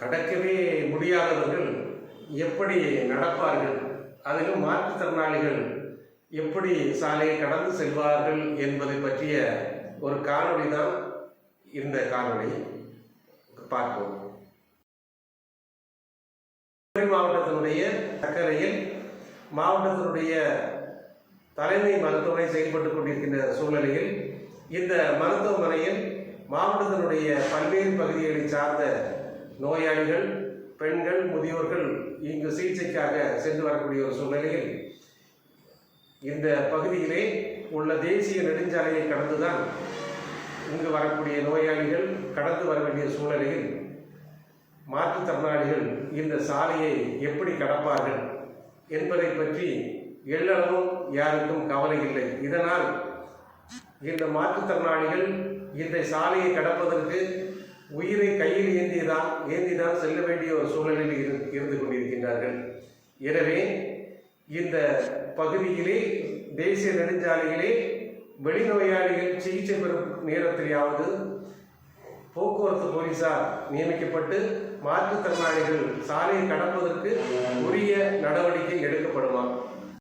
கடக்கவே முடியாதவர்கள் எப்படி நடப்பார்கள்? அதிலும் மாற்றுத்திறனாளிகள் எப்படி சாலையை கடந்து செல்வார்கள் என்பதை பற்றிய ஒரு காணொளி தான் இந்த காணொளி. பார்ப்போம். மாவட்டத்தினுடைய சக்கரையில் மாவட்டத்தினுடைய தலைமை மருத்துவமனை செயல்பட்டுக் கொண்டிருக்கின்ற சூழ்நிலையில் இந்த மருத்துவமனையில் மாவட்டத்தினுடைய பல்வேறு பகுதிகளை சார்ந்த நோயாளிகள் பெண்கள் முதியோர்கள் இங்கு சிகிச்சைக்காக சென்று வரக்கூடிய ஒரு சூழ்நிலையில் இந்த பகுதியிலே உள்ள தேசிய நெடுஞ்சாலையை கடந்துதான் இங்கு வரக்கூடிய நோயாளிகள் கடந்து வர வேண்டிய சூழ்நிலையில் மாற்றுத்திறனாளிகள் இந்த சாலையை எப்படி கடப்பார்கள் என்பதை பற்றி எல்லளவும் யாருக்கும் கவலை இல்லை. இதனால் இந்த மாற்றுத்திறனாளிகள் இந்த சாலையை கடப்பதற்கு தான் ஏந்திதான் ஏந்திதான் செல்ல வேண்டிய ஒரு சூழலில் இரு இருந்து கொண்டிருக்கின்றார்கள். எனவே இந்த பகுதியிலே தேசிய நெடுஞ்சாலையிலே வெளிநோயாளிகள் சிகிச்சை பெறும் நேரத்திலேயாவது போக்குவரத்து போலீசார் நியமிக்கப்பட்டு மாற்றுத்திறனாளிகள் சாலையை கடப்பதற்கு உரிய நடவடிக்கை எடுக்கப்படுமா?